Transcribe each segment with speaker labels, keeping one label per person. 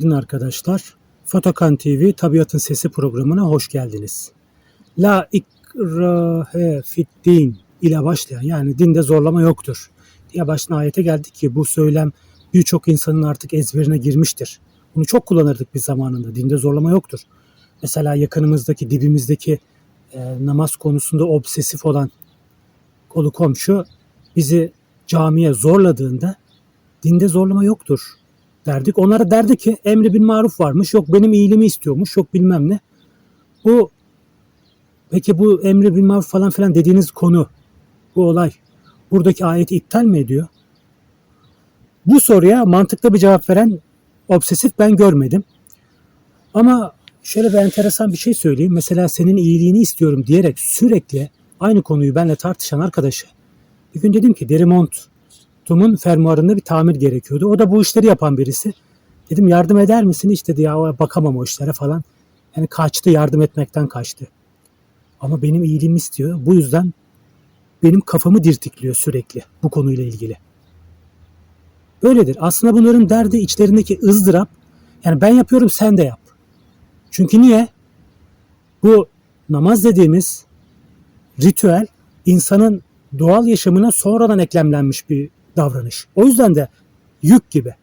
Speaker 1: Günaydın arkadaşlar. Fotokan TV Tabiatın Sesi programına hoş geldiniz. La ikrahe fit din ile başlayan yani dinde zorlama yoktur diye başına ayete geldik ki bu söylem birçok insanın artık ezberine girmiştir. Bunu çok kullanırdık bir zamanında. Dinde zorlama yoktur. Mesela yakınımızdaki, dibimizdeki e, namaz konusunda obsesif olan kolu komşu bizi camiye zorladığında dinde zorlama yoktur derdik. Onlara derdi ki emri bin maruf varmış. Yok benim iyiliğimi istiyormuş. Yok bilmem ne. Bu peki bu emri bin maruf falan filan dediğiniz konu bu olay buradaki ayeti iptal mi ediyor? Bu soruya mantıklı bir cevap veren obsesif ben görmedim. Ama şöyle bir enteresan bir şey söyleyeyim. Mesela senin iyiliğini istiyorum diyerek sürekli aynı konuyu benimle tartışan arkadaşı bir gün dedim ki Derimont Tom'un fermuarında bir tamir gerekiyordu. O da bu işleri yapan birisi. Dedim yardım eder misin? İşte dedi ya bakamam o işlere falan. Yani kaçtı yardım etmekten kaçtı. Ama benim iyiliğimi istiyor. Bu yüzden benim kafamı dirtikliyor sürekli bu konuyla ilgili. Böyledir. Aslında bunların derdi içlerindeki ızdırap. Yani ben yapıyorum sen de yap. Çünkü niye? Bu namaz dediğimiz ritüel insanın doğal yaşamına sonradan eklemlenmiş bir davranış. O yüzden de yük gibi.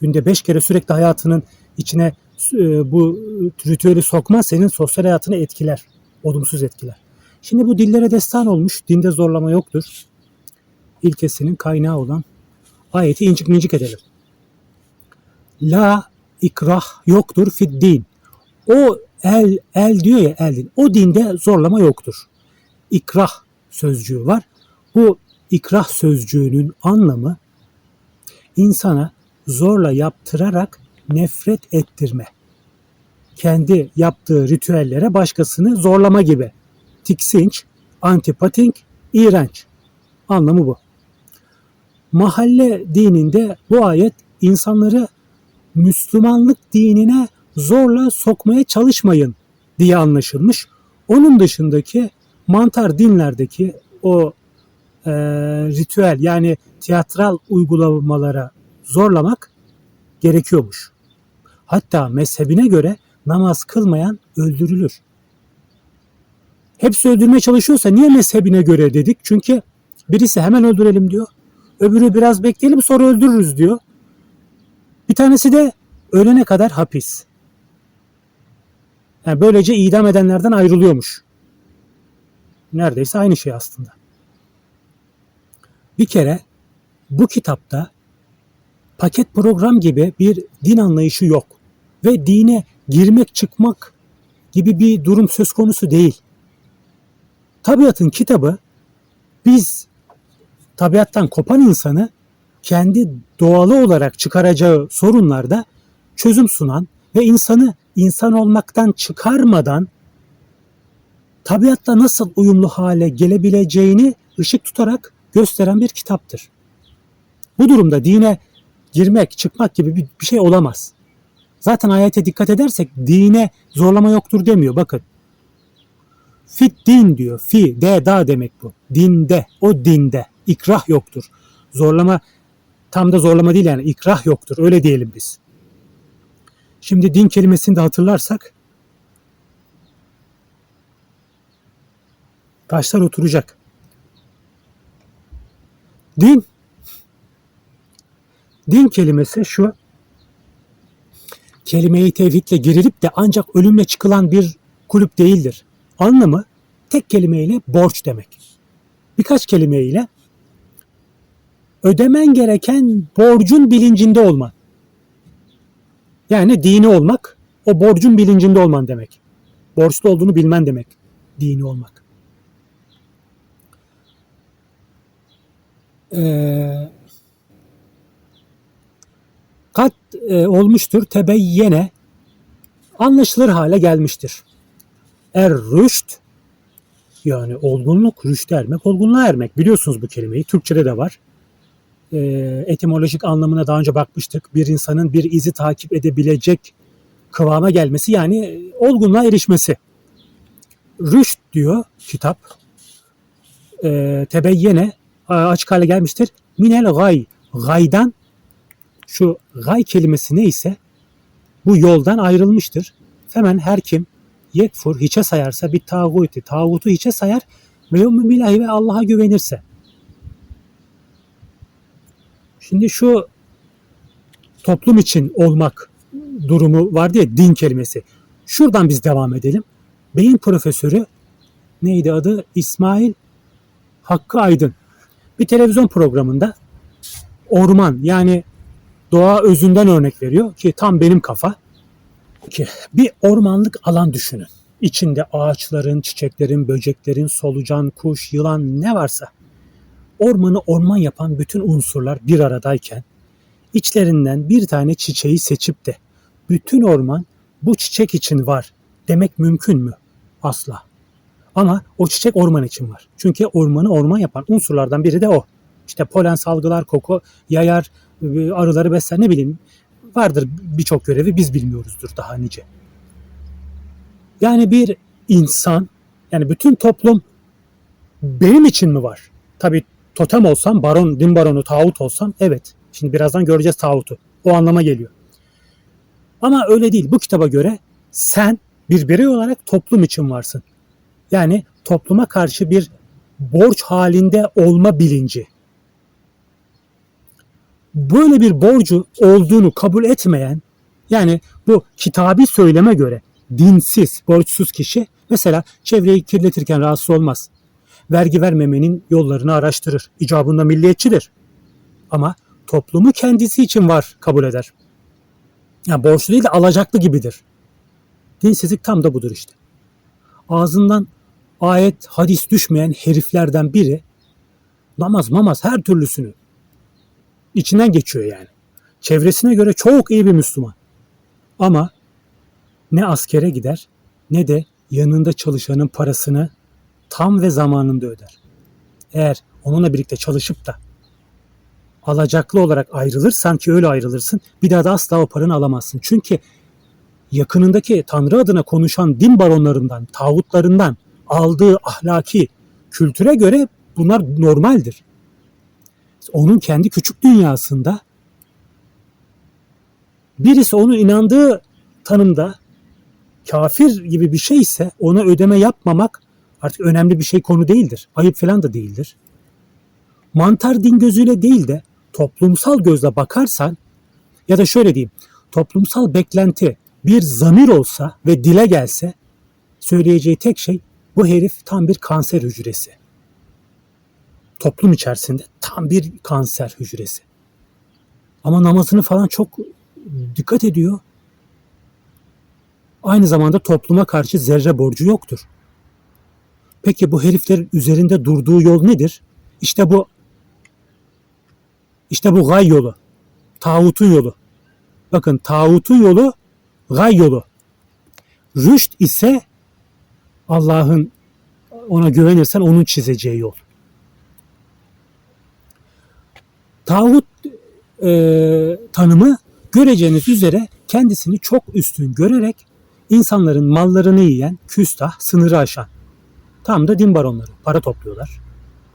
Speaker 1: Günde beş kere sürekli hayatının içine e, bu ritüeli sokma senin sosyal hayatını etkiler. Olumsuz etkiler. Şimdi bu dillere destan olmuş. Dinde zorlama yoktur. İlkesinin kaynağı olan ayeti incik mincik edelim. La ikrah yoktur fid din. O el el diyor ya el din. O dinde zorlama yoktur. İkrah sözcüğü var. Bu ikrah sözcüğünün anlamı insana zorla yaptırarak nefret ettirme. Kendi yaptığı ritüellere başkasını zorlama gibi. Tiksinç, antipatik, iğrenç. Anlamı bu. Mahalle dininde bu ayet insanları Müslümanlık dinine zorla sokmaya çalışmayın diye anlaşılmış. Onun dışındaki mantar dinlerdeki o e, ritüel yani tiyatral uygulamalara zorlamak gerekiyormuş. Hatta mezhebine göre namaz kılmayan öldürülür. Hepsi öldürmeye çalışıyorsa niye mezhebine göre dedik? Çünkü birisi hemen öldürelim diyor. Öbürü biraz bekleyelim sonra öldürürüz diyor. Bir tanesi de ölene kadar hapis. Yani böylece idam edenlerden ayrılıyormuş. Neredeyse aynı şey aslında. Bir kere bu kitapta paket program gibi bir din anlayışı yok ve dine girmek çıkmak gibi bir durum söz konusu değil. Tabiatın kitabı biz tabiattan kopan insanı kendi doğalı olarak çıkaracağı sorunlarda çözüm sunan ve insanı insan olmaktan çıkarmadan tabiatla nasıl uyumlu hale gelebileceğini ışık tutarak gösteren bir kitaptır. Bu durumda dine girmek, çıkmak gibi bir, bir şey olamaz. Zaten ayete dikkat edersek dine zorlama yoktur demiyor. Bakın. Fit din diyor. Fi, de, da demek bu. Dinde, o dinde. İkrah yoktur. Zorlama, tam da zorlama değil yani ikrah yoktur. Öyle diyelim biz. Şimdi din kelimesini de hatırlarsak taşlar oturacak. Din din kelimesi şu kelimeyi tevhidle girilip de ancak ölümle çıkılan bir kulüp değildir. Anlamı tek kelimeyle borç demek. Birkaç kelimeyle ödemen gereken borcun bilincinde olman. Yani dini olmak o borcun bilincinde olman demek. Borçlu olduğunu bilmen demek dini olmak. Ee, kat e, olmuştur tebeyyene anlaşılır hale gelmiştir. Er rüşt yani olgunluk, rüşt ermek, olgunluğa ermek. Biliyorsunuz bu kelimeyi. Türkçe'de de var. E, etimolojik anlamına daha önce bakmıştık. Bir insanın bir izi takip edebilecek kıvama gelmesi yani olgunluğa erişmesi. Rüşt diyor kitap. E, tebeyyene açık hale gelmiştir. Minel gay. Gaydan şu gay kelimesi neyse bu yoldan ayrılmıştır. Hemen her kim yekfur hiçe sayarsa bir tağuti, tağutu hiçe sayar ve billahi ve Allah'a güvenirse. Şimdi şu toplum için olmak durumu var diye din kelimesi. Şuradan biz devam edelim. Beyin profesörü neydi adı? İsmail Hakkı Aydın. Bir televizyon programında orman yani doğa özünden örnek veriyor ki tam benim kafa. Ki bir ormanlık alan düşünün. İçinde ağaçların, çiçeklerin, böceklerin, solucan, kuş, yılan ne varsa ormanı orman yapan bütün unsurlar bir aradayken içlerinden bir tane çiçeği seçip de bütün orman bu çiçek için var demek mümkün mü? Asla. Ama o çiçek orman için var. Çünkü ormanı orman yapan unsurlardan biri de o. İşte polen salgılar, koku yayar, arıları besler ne bileyim. Vardır birçok görevi biz bilmiyoruzdur daha nice. Yani bir insan, yani bütün toplum benim için mi var? Tabii totem olsam, baron, din baronu, tağut olsam evet. Şimdi birazdan göreceğiz tağutu. O anlama geliyor. Ama öyle değil. Bu kitaba göre sen bir birey olarak toplum için varsın. Yani topluma karşı bir borç halinde olma bilinci. Böyle bir borcu olduğunu kabul etmeyen yani bu kitabi söyleme göre dinsiz, borçsuz kişi mesela çevreyi kirletirken rahatsız olmaz. Vergi vermemenin yollarını araştırır. İcabında milliyetçidir. Ama toplumu kendisi için var kabul eder. Yani borçlu değil de alacaklı gibidir. Dinsizlik tam da budur işte. Ağzından ayet, hadis düşmeyen heriflerden biri namaz mamaz her türlüsünü içinden geçiyor yani. Çevresine göre çok iyi bir Müslüman. Ama ne askere gider ne de yanında çalışanın parasını tam ve zamanında öder. Eğer onunla birlikte çalışıp da alacaklı olarak ayrılırsan ki öyle ayrılırsın bir daha da asla o paranı alamazsın. Çünkü yakınındaki Tanrı adına konuşan din baronlarından, tağutlarından aldığı ahlaki kültüre göre bunlar normaldir. Onun kendi küçük dünyasında birisi onu inandığı tanımda kafir gibi bir şey ise ona ödeme yapmamak artık önemli bir şey konu değildir. Ayıp falan da değildir. Mantar din gözüyle değil de toplumsal gözle bakarsan ya da şöyle diyeyim toplumsal beklenti bir zamir olsa ve dile gelse söyleyeceği tek şey bu herif tam bir kanser hücresi. Toplum içerisinde tam bir kanser hücresi. Ama namazını falan çok dikkat ediyor. Aynı zamanda topluma karşı zerre borcu yoktur. Peki bu heriflerin üzerinde durduğu yol nedir? İşte bu işte bu gay yolu. Tağutun yolu. Bakın tağutun yolu gay yolu. Rüşt ise Allah'ın ona güvenirsen onun çizeceği yol. Tağut e, tanımı göreceğiniz üzere kendisini çok üstün görerek insanların mallarını yiyen, küstah, sınırı aşan. Tam da din baronları. Para topluyorlar.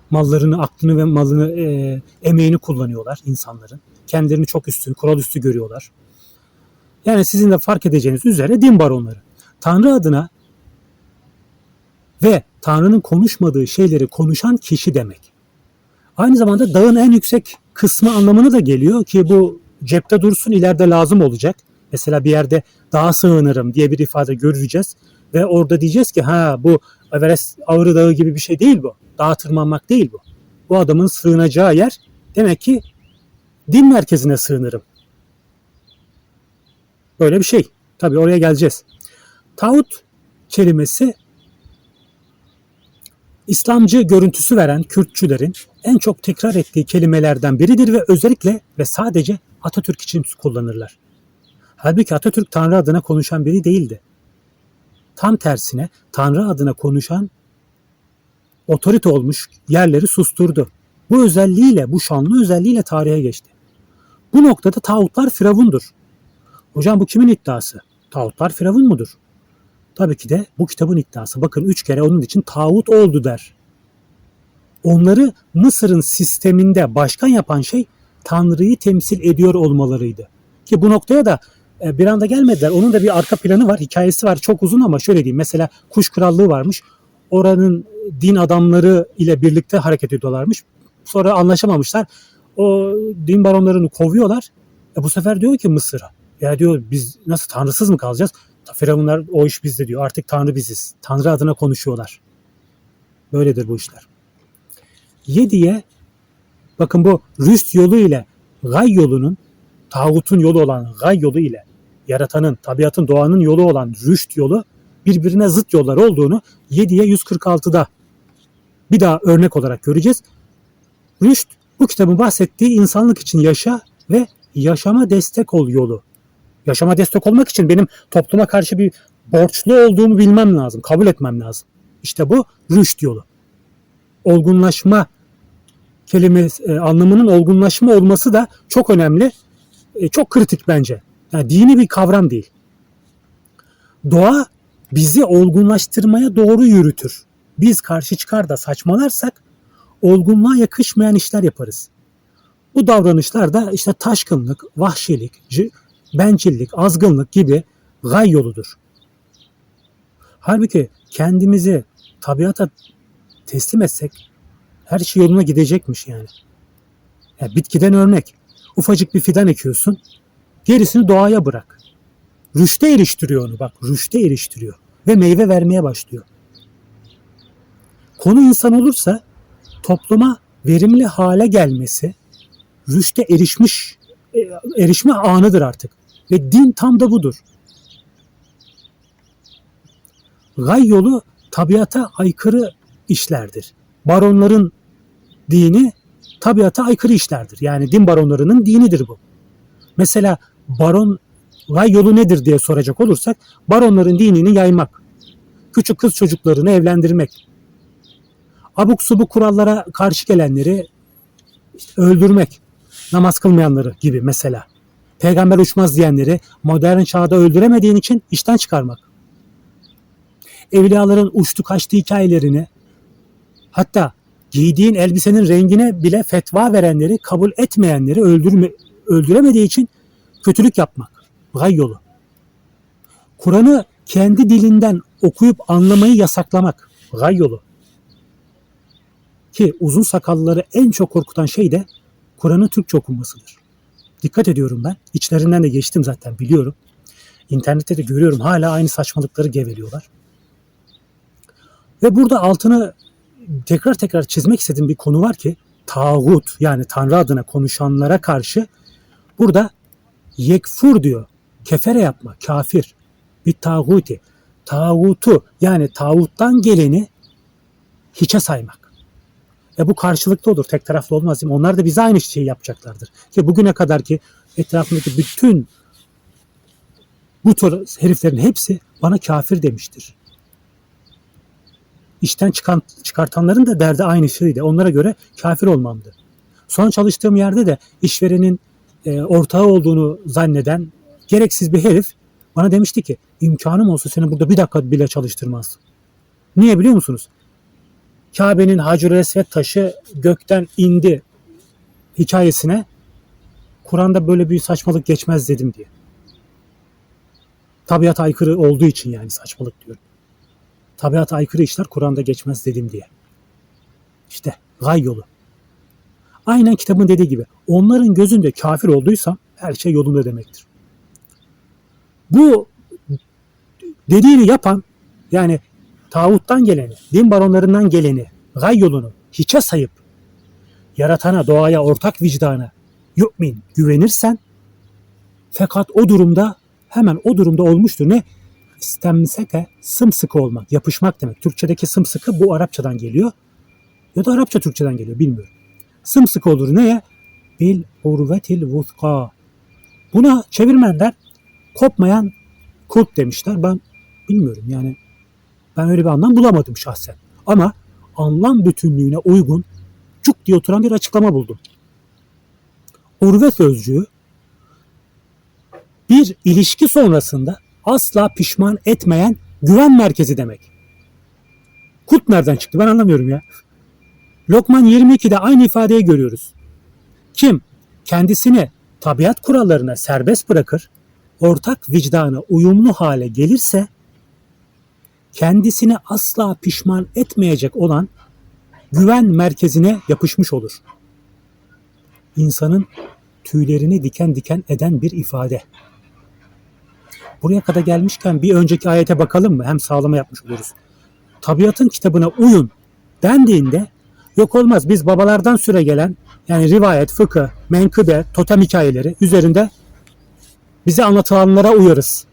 Speaker 1: Mallarını, aklını ve malını, e, emeğini kullanıyorlar insanların. Kendilerini çok üstün, kural üstü görüyorlar. Yani sizin de fark edeceğiniz üzere din baronları. Tanrı adına ve Tanrı'nın konuşmadığı şeyleri konuşan kişi demek. Aynı zamanda dağın en yüksek kısmı anlamına da geliyor ki bu cepte dursun ileride lazım olacak. Mesela bir yerde dağa sığınırım diye bir ifade göreceğiz ve orada diyeceğiz ki ha bu Everest Ağrı Dağı gibi bir şey değil bu. Dağa tırmanmak değil bu. Bu adamın sığınacağı yer demek ki din merkezine sığınırım. Böyle bir şey. Tabii oraya geleceğiz. Tağut kelimesi İslamcı görüntüsü veren Kürtçülerin en çok tekrar ettiği kelimelerden biridir ve özellikle ve sadece Atatürk için kullanırlar. Halbuki Atatürk Tanrı adına konuşan biri değildi. Tam tersine Tanrı adına konuşan otorite olmuş yerleri susturdu. Bu özelliğiyle, bu şanlı özelliğiyle tarihe geçti. Bu noktada tağutlar firavundur. Hocam bu kimin iddiası? Tağutlar firavun mudur? Tabii ki de bu kitabın iddiası. Bakın üç kere onun için tağut oldu der. Onları Mısır'ın sisteminde başkan yapan şey Tanrı'yı temsil ediyor olmalarıydı. Ki bu noktaya da e, bir anda gelmediler. Onun da bir arka planı var, hikayesi var. Çok uzun ama şöyle diyeyim. Mesela Kuş Krallığı varmış. Oranın din adamları ile birlikte hareket ediyorlarmış. Sonra anlaşamamışlar. O din baronlarını kovuyorlar. E bu sefer diyor ki Mısır'a. Ya diyor biz nasıl tanrısız mı kalacağız? Firavunlar o iş bizde diyor. Artık tanrı biziz. Tanrı adına konuşuyorlar. Böyledir bu işler. Yediye bakın bu rüst yolu ile gay yolunun tağutun yolu olan gay yolu ile yaratanın, tabiatın, doğanın yolu olan rüşt yolu birbirine zıt yollar olduğunu 7'ye 146'da bir daha örnek olarak göreceğiz. Rüşt bu kitabın bahsettiği insanlık için yaşa ve yaşama destek ol yolu. Yaşama destek olmak için benim topluma karşı bir borçlu olduğumu bilmem lazım, kabul etmem lazım. İşte bu rüşt yolu. Olgunlaşma kelimesi e, anlamının olgunlaşma olması da çok önemli. E, çok kritik bence. Yani dini bir kavram değil. Doğa bizi olgunlaştırmaya doğru yürütür. Biz karşı çıkar da saçmalarsak olgunluğa yakışmayan işler yaparız. Bu davranışlar da işte taşkınlık, vahşilik, bencillik, azgınlık gibi gay yoludur. Halbuki kendimizi tabiata teslim etsek her şey yoluna gidecekmiş yani. Ya bitkiden örnek. Ufacık bir fidan ekiyorsun. Gerisini doğaya bırak. Rüşte eriştiriyor onu bak. Rüşte eriştiriyor. Ve meyve vermeye başlıyor. Konu insan olursa topluma verimli hale gelmesi rüşte erişmiş e, erişme anıdır artık. Ve din tam da budur. Gay yolu tabiata aykırı işlerdir. Baronların dini tabiata aykırı işlerdir. Yani din baronlarının dinidir bu. Mesela baron gay yolu nedir diye soracak olursak baronların dinini yaymak, küçük kız çocuklarını evlendirmek, abuk subuk kurallara karşı gelenleri işte öldürmek, namaz kılmayanları gibi mesela. Peygamber uçmaz diyenleri modern çağda öldüremediğin için işten çıkarmak. Evliyaların uçtu kaçtı hikayelerini hatta giydiğin elbisenin rengine bile fetva verenleri kabul etmeyenleri öldürme, öldüremediği için kötülük yapmak. Gay yolu. Kur'an'ı kendi dilinden okuyup anlamayı yasaklamak. Gay yolu. Ki uzun sakallıları en çok korkutan şey de Kur'an'ın Türkçe okunmasıdır. Dikkat ediyorum ben. İçlerinden de geçtim zaten biliyorum. İnternette de görüyorum hala aynı saçmalıkları geveliyorlar. Ve burada altını tekrar tekrar çizmek istediğim bir konu var ki tağut yani Tanrı adına konuşanlara karşı burada yekfur diyor. Kefere yapma, kafir. Bir tağuti. Tağutu yani tağuttan geleni hiçe saymak. E bu karşılıklı olur. Tek taraflı olmaz. Mi? Onlar da bize aynı şeyi yapacaklardır. Ki bugüne kadar ki etrafındaki bütün bu tür heriflerin hepsi bana kafir demiştir. İşten çıkan, çıkartanların da derdi aynı şeydi. Onlara göre kafir olmamdı. Son çalıştığım yerde de işverenin e, ortağı olduğunu zanneden gereksiz bir herif bana demişti ki imkanım olsa seni burada bir dakika bile çalıştırmazdım. Niye biliyor musunuz? Kabe'nin Hacer Esved taşı gökten indi hikayesine Kur'an'da böyle bir saçmalık geçmez dedim diye. Tabiata aykırı olduğu için yani saçmalık diyorum. Tabiata aykırı işler Kur'an'da geçmez dedim diye. İşte gay yolu. Aynen kitabın dediği gibi onların gözünde kafir olduysam her şey yolunda demektir. Bu dediğini yapan yani tağuttan geleni, din baronlarından geleni, gay yolunu hiçe sayıp yaratana, doğaya, ortak vicdana yu'min güvenirsen fakat o durumda hemen o durumda olmuştur. Ne? İstemseke sımsıkı olmak, yapışmak demek. Türkçedeki sımsıkı bu Arapçadan geliyor. Ya da Arapça Türkçeden geliyor bilmiyorum. Sımsıkı olur neye? Bil urvetil vuthqa. Buna çevirmenler kopmayan kulp demişler. Ben bilmiyorum yani ben öyle bir anlam bulamadım şahsen. Ama anlam bütünlüğüne uygun cuk diye oturan bir açıklama buldum. Urve sözcüğü bir ilişki sonrasında asla pişman etmeyen güven merkezi demek. Kulp nereden çıktı ben anlamıyorum ya. Lokman 22'de aynı ifadeyi görüyoruz. Kim kendisini tabiat kurallarına serbest bırakır, ortak vicdana uyumlu hale gelirse kendisini asla pişman etmeyecek olan güven merkezine yapışmış olur. İnsanın tüylerini diken diken eden bir ifade. Buraya kadar gelmişken bir önceki ayete bakalım mı? Hem sağlama yapmış oluruz. Tabiatın kitabına uyun dendiğinde yok olmaz biz babalardan süre gelen yani rivayet, fıkıh, menkıbe, totem hikayeleri üzerinde bize anlatılanlara uyarız.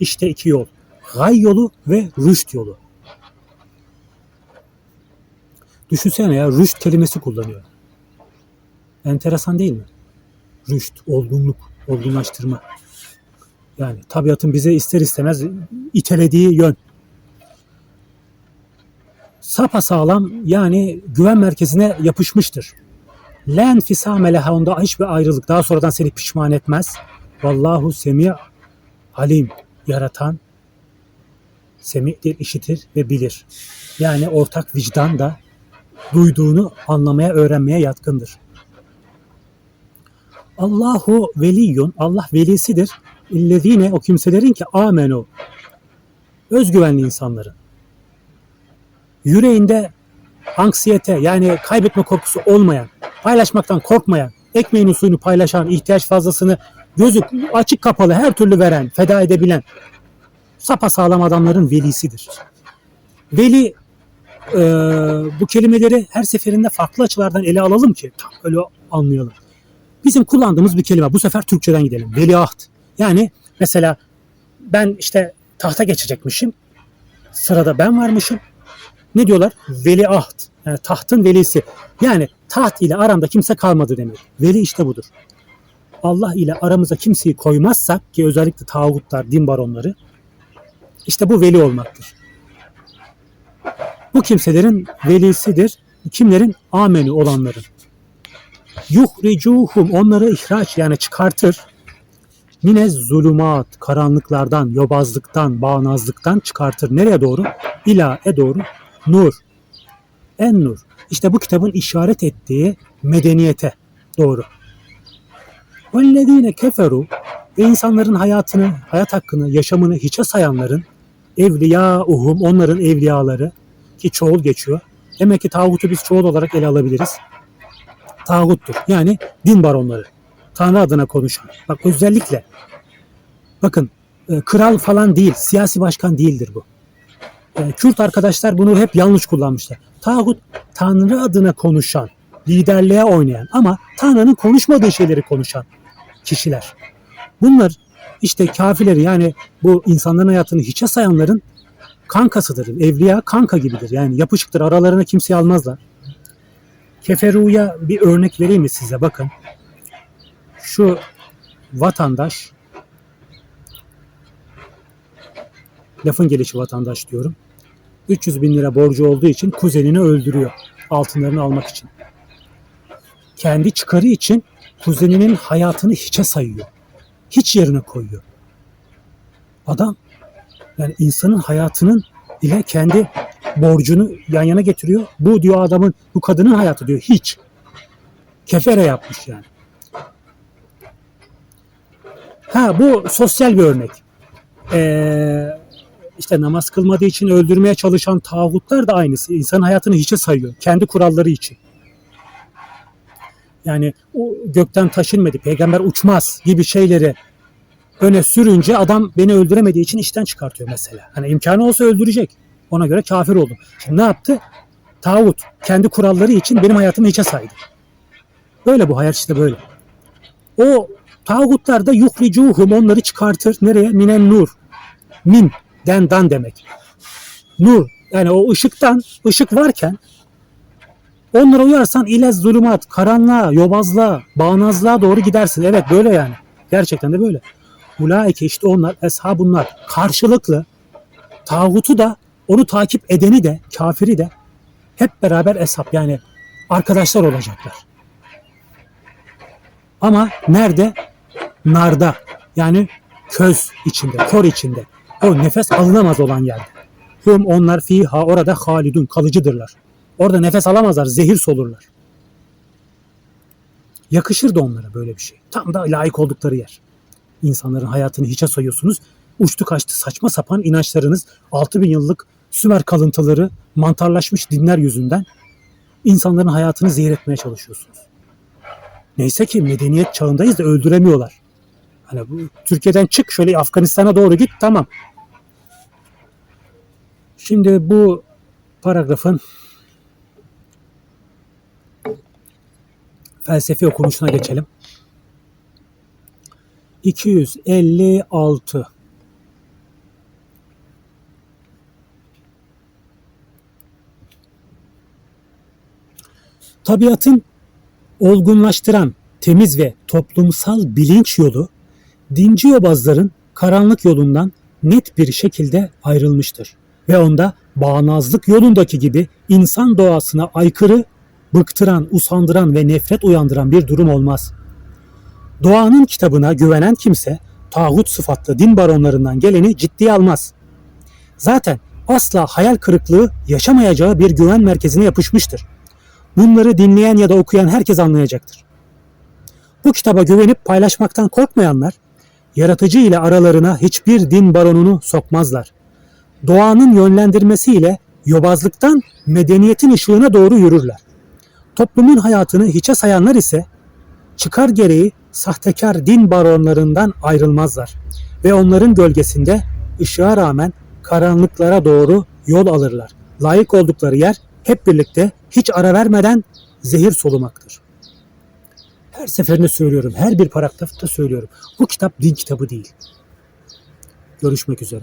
Speaker 1: İşte iki yol. Gay yolu ve rüşt yolu. Düşünsene ya rüşt kelimesi kullanıyor. Enteresan değil mi? Rüşt, olgunluk, olgunlaştırma. Yani tabiatın bize ister istemez itelediği yön. Sapa sağlam yani güven merkezine yapışmıştır. Len fisame leha onda hiçbir ayrılık daha sonradan seni pişman etmez. Vallahu semi alim yaratan semi'dir, işitir ve bilir. Yani ortak vicdan da duyduğunu anlamaya, öğrenmeye yatkındır. Allahu veliyyun, Allah velisidir. İllezine o kimselerin ki amenu, özgüvenli insanların. Yüreğinde anksiyete yani kaybetme korkusu olmayan, paylaşmaktan korkmayan, ekmeğin suyunu paylaşan, ihtiyaç fazlasını gözü açık kapalı her türlü veren, feda edebilen sapasağlam adamların velisidir. Veli e, bu kelimeleri her seferinde farklı açılardan ele alalım ki tam öyle anlayalım. Bizim kullandığımız bir kelime. Bu sefer Türkçeden gidelim. Veliaht. Yani mesela ben işte tahta geçecekmişim. Sırada ben varmışım. Ne diyorlar? Veliaht. Yani tahtın velisi. Yani taht ile aramda kimse kalmadı demek. Veli işte budur. Allah ile aramıza kimseyi koymazsak ki özellikle tağutlar, din baronları işte bu veli olmaktır. Bu kimselerin velisidir. Kimlerin? Amenü olanların. Yuhricuhum onları ihraç yani çıkartır. Mine zulümat, karanlıklardan, yobazlıktan, bağnazlıktan çıkartır. Nereye doğru? İla e doğru. Nur. En nur. İşte bu kitabın işaret ettiği medeniyete doğru. وَالَّذ۪ينَ keferu ve insanların hayatını, hayat hakkını, yaşamını hiçe sayanların evliyauhum, onların evliyaları ki çoğul geçiyor. Demek ki tağutu biz çoğul olarak ele alabiliriz. Tağuttur. Yani din baronları. Tanrı adına konuşan. Bak özellikle bakın e, kral falan değil, siyasi başkan değildir bu. E, Kürt arkadaşlar bunu hep yanlış kullanmışlar. Tağut Tanrı adına konuşan, liderliğe oynayan ama Tanrı'nın konuşmadığı şeyleri konuşan kişiler. Bunlar işte kafirleri yani bu insanların hayatını hiçe sayanların kankasıdır. Evliya kanka gibidir. Yani yapışıktır. Aralarına kimseyi almazlar. Keferu'ya bir örnek vereyim mi size? Bakın. Şu vatandaş lafın gelişi vatandaş diyorum. 300 bin lira borcu olduğu için kuzenini öldürüyor. Altınlarını almak için. Kendi çıkarı için kuzeninin hayatını hiçe sayıyor. Hiç yerine koyuyor. Adam yani insanın hayatının ile kendi borcunu yan yana getiriyor. Bu diyor adamın, bu kadının hayatı diyor hiç. Kefere yapmış yani. Ha bu sosyal bir örnek. Ee, işte namaz kılmadığı için öldürmeye çalışan tağutlar da aynısı. İnsanın hayatını hiçe sayıyor. Kendi kuralları için. Yani o gökten taş inmedi, peygamber uçmaz gibi şeyleri öne sürünce adam beni öldüremediği için işten çıkartıyor mesela. Hani imkanı olsa öldürecek. Ona göre kafir oldum. Şimdi ne yaptı? Tağut kendi kuralları için benim hayatımı hiçe saydı. Böyle bu hayat işte böyle. O tağutlar da yuhricuhum onları çıkartır. Nereye? Minen nur. Min den dan demek. Nur yani o ışıktan ışık varken onlara uyarsan ile zulümat, karanlığa, yobazlığa, bağnazlığa doğru gidersin. Evet böyle yani. Gerçekten de böyle. Ulaike işte onlar, eshabunlar karşılıklı tağutu da onu takip edeni de kafiri de hep beraber eshab yani arkadaşlar olacaklar. Ama nerede? Narda yani köz içinde, kor içinde. O nefes alınamaz olan yerde. Hum onlar fiha orada halidun kalıcıdırlar. Orada nefes alamazlar, zehir solurlar. Yakışır da onlara böyle bir şey. Tam da layık oldukları yer. insanların hayatını hiçe sayıyorsunuz. Uçtu kaçtı saçma sapan inançlarınız 6000 yıllık Sümer kalıntıları mantarlaşmış dinler yüzünden insanların hayatını zehir etmeye çalışıyorsunuz. Neyse ki medeniyet çağındayız da öldüremiyorlar. Hani bu Türkiye'den çık şöyle Afganistan'a doğru git tamam. Şimdi bu paragrafın felsefi okunuşuna geçelim. 256 Tabiatın olgunlaştıran temiz ve toplumsal bilinç yolu dinci yobazların karanlık yolundan net bir şekilde ayrılmıştır. Ve onda bağnazlık yolundaki gibi insan doğasına aykırı, bıktıran, usandıran ve nefret uyandıran bir durum olmaz. Doğanın kitabına güvenen kimse tağut sıfatlı din baronlarından geleni ciddiye almaz. Zaten asla hayal kırıklığı yaşamayacağı bir güven merkezine yapışmıştır. Bunları dinleyen ya da okuyan herkes anlayacaktır. Bu kitaba güvenip paylaşmaktan korkmayanlar, yaratıcı ile aralarına hiçbir din baronunu sokmazlar. Doğanın yönlendirmesiyle yobazlıktan medeniyetin ışığına doğru yürürler. Toplumun hayatını hiçe sayanlar ise çıkar gereği sahtekar din baronlarından ayrılmazlar ve onların gölgesinde ışığa rağmen karanlıklara doğru yol alırlar. Layık oldukları yer hep birlikte hiç ara vermeden zehir solumaktır. Her seferinde söylüyorum, her bir paragrafta söylüyorum. Bu kitap din kitabı değil. Görüşmek üzere.